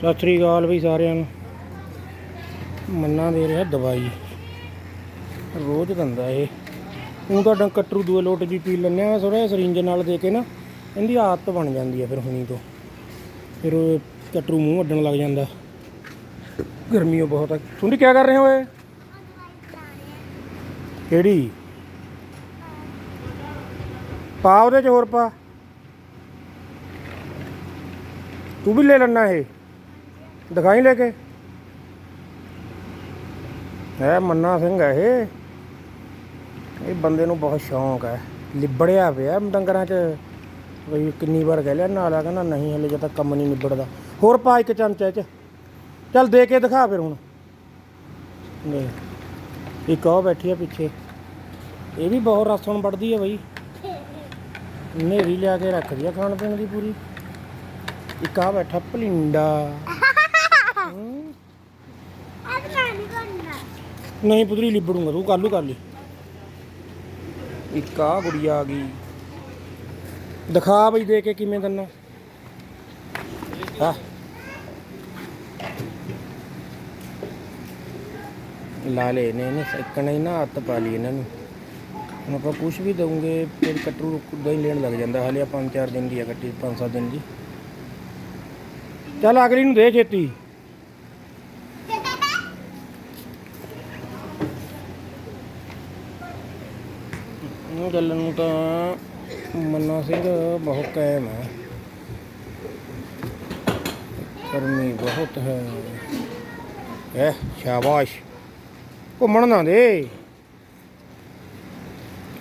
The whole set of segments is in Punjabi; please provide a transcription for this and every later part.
ਸਤਿ ਸ੍ਰੀ ਅਕਾਲ ਵੀ ਸਾਰਿਆਂ ਨੂੰ। ਮੰਨਾ ਦੇ ਰਿਹਾ ਦਵਾਈ। ਰੋਜ਼ ਦੰਦਾ ਇਹ। ਉਹ ਤਾਂ ਡੰਕ ਕਟਰੂ ਦੂਏ ਲੋਟ ਵੀ ਪੀ ਲੈਂਦੇ ਆ ਥੋੜਾ ਸਰਿੰਜ ਨਾਲ ਦੇ ਕੇ ਨਾ, ਇਹਦੀ ਆਦਤ ਬਣ ਜਾਂਦੀ ਆ ਫਿਰ ਹੁਣੀ ਤੋਂ। ਫਿਰ ਉਹ ਕਟਰੂ ਮੂੰਹ ਅੱਡਣ ਲੱਗ ਜਾਂਦਾ। ਗਰਮੀ ਬਹੁਤ ਆ। ਸੁਣੀ ਕੀ ਕਰ ਰਹੇ ਹੋ ਏ ਕਿਹੜੀ? ਪਾ ਉਹਦੇ ਚ ਹੋਰ ਪਾ। ਤੂੰ ਵੀ ਲੈ ਲੈਣਾ ਇਹ। ਦਿਖਾਈ ਲੈ ਕੇ। ਹੈ ਮੰਨਾ ਸਿੰਘ ਹੈ ਇਹ। ਇਹ ਬੰਦੇ ਨੂੰ ਬਹੁਤ ਸ਼ੌਂਕ ਹੈ। ਲਿਬੜਿਆ ਪਿਆ ਡੰਗਰਾਂ 'ਚ। ਬਈ ਕਿੰਨੀ ਵਾਰ ਕਹਿ ਲਿਆ, ਨਾਲਾ ਕਹਿੰਦਾ ਨਹੀਂ ਹਲੇ ਜਦ ਤੱਕ ਕੰਮ ਨਹੀਂ ਨਿਬੜਦਾ। ਹੋਰ ਪਾ ਇੱਕ ਚਮਚਾ 'ਚ। ਚੱਲ ਦੇ ਕੇ ਦਿਖਾ ਫਿਰ ਹੁਣ। ਲੈ ਇੱਕ ਉਹ ਬੈਠੀ ਆ ਪਿੱਛੇ। ਇਹ ਵੀ ਬਹੁਤ ਰਸ ਹੁਣ ਵੜਦੀ ਹੈ ਬਈ। ਨੇਰੀ ਲਿਆ ਕੇ ਰੱਖਦੀ ਆ ਖਾਣ ਪੀਣ ਦੀ ਪੂਰੀ। ਇੱਕ ਆ ਬੈਠਾ ਭਲਿੰਡਾ ਹੂੰ। ਅੱਜ ਮੈਂ ਨਹੀਂ ਕਰਨਾ ਨਹੀਂ ਪੁੱਤਰੀ ਲਿਬੜੂਗਾ ਤੂੰ ਕੱਲੂ ਕਰ ਲਈ। ਇੱਕ ਆ ਗੁੜੀਆ ਆ ਗਈ। ਦਿਖਾ ਬਈ ਦੇ ਕੇ ਕਿਵੇਂ ਦੰਨਾ ਹਾਂ? ਲਾ ਲੈ ਨੇ ਨੇ ਸੱਕਣਾ ਹੀ ਨਾ ਹੱਥ ਪਾ ਲਈ ਇਹਨਾਂ ਨੂੰ। ਹੁਣ ਆਪਾਂ ਕੁਝ ਵੀ ਦਵਾਂਗੇ ਫਿਰ ਕਟਰੂ ਉਦਾਂ ਹੀ ਲੈਣ ਲੱਗ ਜਾਂਦਾ। ਹਾਲੇ ਆ ਪੰਜ ਚਾਰ ਦਿਨ ਦੀ ਆ ਕੱਟੀ ਪੰਜ ਸੱਤ ਦਿਨ ਦੀ। ਚੱਲ ਅਗਲੀ ਨੂੰ ਦੇ ਛੇਤੀ। ਉਹ ਗੱਲ ਨੂੰ ਤਾਂ ਮੰਨਾ ਸਿੰਘ ਬਹੁਤ ਕਾਇਮ ਹੈ। ਗਰਮੀ ਬਹੁਤ ਹੈ। ਐ, ਸ਼ਾਬਾਸ਼। ਘੁੰਮਣ ਨਾ ਦੇ।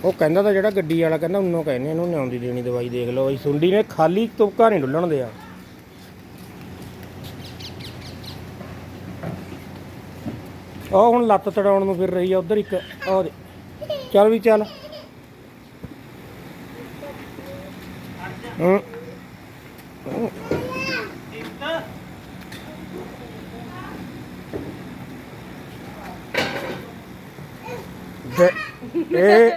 ਉਹ ਕਹਿੰਦਾ ਤਾਂ ਜਿਹੜਾ ਗੱਡੀ ਵਾਲਾ ਕਹਿੰਦਾ, ਉਹਨੋਂ ਕਹਿੰਦੇ ਇਹਨੂੰ ਨਿਆਉਂਦੀ ਦੇਣੀ ਦਵਾਈ, ਦੇਖ ਲਓ। ਬਈ ਸੁੰਡੀ ਨੇ ਖਾਲੀ ਤੁਪਕਾ ਨਹੀਂ ਡੁੱਲਣ ਦਿਆ। ਉਹ ਹੁਣ ਲੱਤ ਤੜਾਉਣ ਨੂੰ ਫਿਰ ਰਹੀ ਆ, ਉਧਰ ਇੱਕ ਉਹ ਚੱਲ ਵੀ ਚੱਲ ਹੂੰ ਦੇ ਇਹ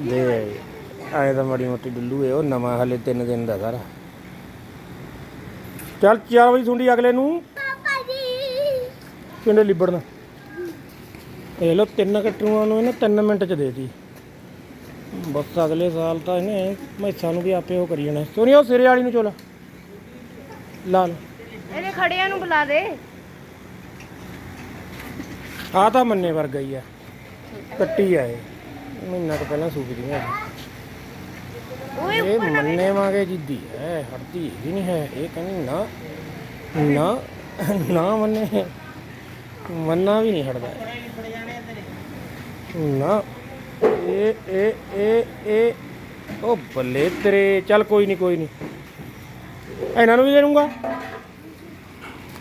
ਦੇ ਆਏ ਤਾਂ ਮੜੀ ਮੋਟੀ ਡੁੱਲੂ ਏ ਉਹ ਨਵਾਂ ਹਲੇ 3 ਦਿਨ ਦਾ ਸਾਰਾ। ਚੱਲ ਚੱਲ ਬਈ ਸੁੰਡੀ ਅਗਲੇ ਨੂੰ। ਪਾਪਾ ਜੀ। ਕਿੰਨੇ ਲਿਬੜਨਾ? ਇਹ ਲੋ ਤਿੰਨ ਕਟਰੂਆਂ ਨੂੰ ਇਹਨੇ 3 ਮਿੰਟ ਚ ਦੇਤੀ ਬਸ ਅਗਲੇ ਸਾਲ ਤਾਂ ਇਹਨੇ ਮੈਸਾਂ ਨੂੰ ਵੀ ਆਪੇ ਉਹ ਕਰੀ ਜਾਣਾ। ਸੁਣਿਓ ਸਿਰੇ ਵਾਲੀ ਨੂੰ ਚੋਲਾ? ਲਾ ਲਾ ਇਹਨੇ ਖੜਿਆਂ ਨੂੰ ਬੁਲਾ ਦੇ। ਆ ਤਾਂ ਮੰਨੇ ਵਰਗਾ ਹੀ ਆ। ਕੱਟੀ ਆ ਇਹ। ਮਹੀਨਾ ਕੁ ਪਹਿਲਾਂ ਸੂਕ ਦੀਆਂ ਓਏ ਇਹ ਮੰਨੇ ਵਾਂਗੇ ਜਿੱਦੀ ਹੈ ਹਟਦੀ ਹੀ ਨਹੀਂ ਹੈ। ਇਹ ਕਹਿੰਦੀ ਨਾ ਨਾ ਨਾ ਮੰਨੇ। ਮੰਨਾ ਵੀ ਨਹੀਂ ਹਟਦਾ। ਨਾ। ਇਹ ਇਹ ਇਹ ਇਹ ਉਹ ਬੱਲੇ ਤੇਰੇ ਚੱਲ ਕੋਈ ਨਹੀਂ ਕੋਈ ਨਹੀਂ ਇਹਨਾਂ ਨੂੰ ਵੀ ਦੇ ਦੂੰਗਾ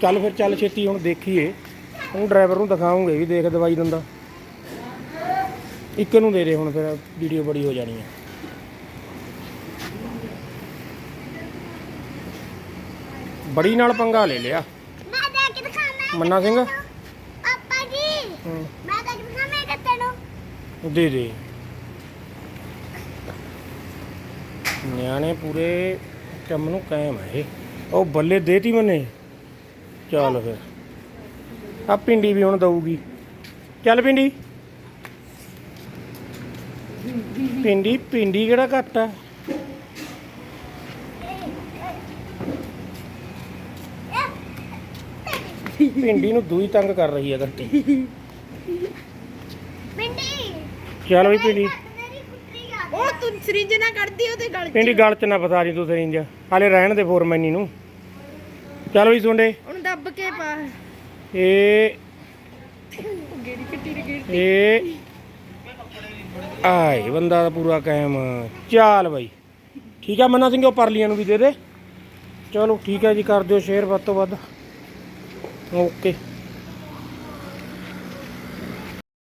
ਚੱਲ ਫਿਰ ਚੱਲ ਛੇਤੀ ਹੁਣ ਦੇਖੀਏ। ਹੁਣ ਡਰਾਈਵਰ ਨੂੰ ਦਿਖਾਉਂਗੇ ਵੀ ਦੇਖ ਦਵਾਈ ਦਿੰਦਾ। ਇੱਕ ਨੂੰ ਦੇ ਦੇ ਹੁਣ ਫਿਰ ਵੀਡੀਓ ਬੜੀ ਹੋ ਜਾਣੀ ਹੈ ਬੜੀ ਨਾਲ ਪੰਗਾ ਲੈ ਲਿਆ। ਮੈਂ ਦੇ ਕੇ ਦਿਖਾਣਾ ਮੰਨਾ ਸਿੰਘ? ਪਾਪਾ ਜੀ ਹੂੰ, ਮੈਂ ਦੇ ਕੇ ਦਿਖਾਣਾ ਕਿੱਥੇ ਨੂੰ ਦੇ ਨਿਆਣੇ ਪੂਰੇ ਕੰਮ ਨੂੰ ਕਾਇਮ ਹੈ ਇਹ। ਉਹ ਬੱਲੇ ਦੇਤੀ ਮੈਨੇ। ਚੱਲ ਫਿਰ। ਆ ਪਿੰਡੀ ਵੀ ਹੁਣ ਦਊਗੀ। ਚੱਲ ਪਿੰਡੀ ਪਿੰਡੀ ਪਿੰਡੀ ਕਿਹੜਾ ਘੱਟ ਆ? ਪਿੰਡੀ ਨੂੰ ਦੂਈ ਤੰਗ ਕਰ ਰਹੀ ਹੈ ਗੱਟੀ ਚੱਲ ਵੀ ਪਿੰਡੀ ਉਹ ਤੂੰ ਸਰਿੰਜ ਨਾ ਕੱਢਦੀ ਉਹਦੇ ਗਲ ਪਿੰਡੀ ਗਲ ਚ ਨਾ ਫਸਾ ਦੀ ਤੂੰ ਸਰਿੰਜ। ਹਾਲੇ ਰਹਿਣ ਦੇ ਫੋਰਮੈਨੀ ਨੂੰ। ਚੱਲ ਵੀ ਸੁੰਡੇ ਉਹਨੂੰ ਦੱਬ ਕੇ ਪਾ। ਇਹ ਗੇੜੀ ਕੱਟੀ ਰੀ ਗੇੜੀ। ਇਹ ਆਏ ਬੰਦਾ ਦਾ ਪੂਰਾ ਕਾਇਮ। ਚਾਲ ਬਾਈ। ਠੀਕ ਆ ਮੰਨਾ ਸਿੰਘ ਉਹ ਪਰਲੀਆਂ ਨੂੰ ਵੀ ਦੇ ਦੇ। ਚਲੋ ਠੀਕ ਹੈ ਜੀ ਕਰ ਦਿਓ ਸ਼ੇਅਰ ਵੱਧ ਤੋਂ ਵੱਧ। ਓਕੇ।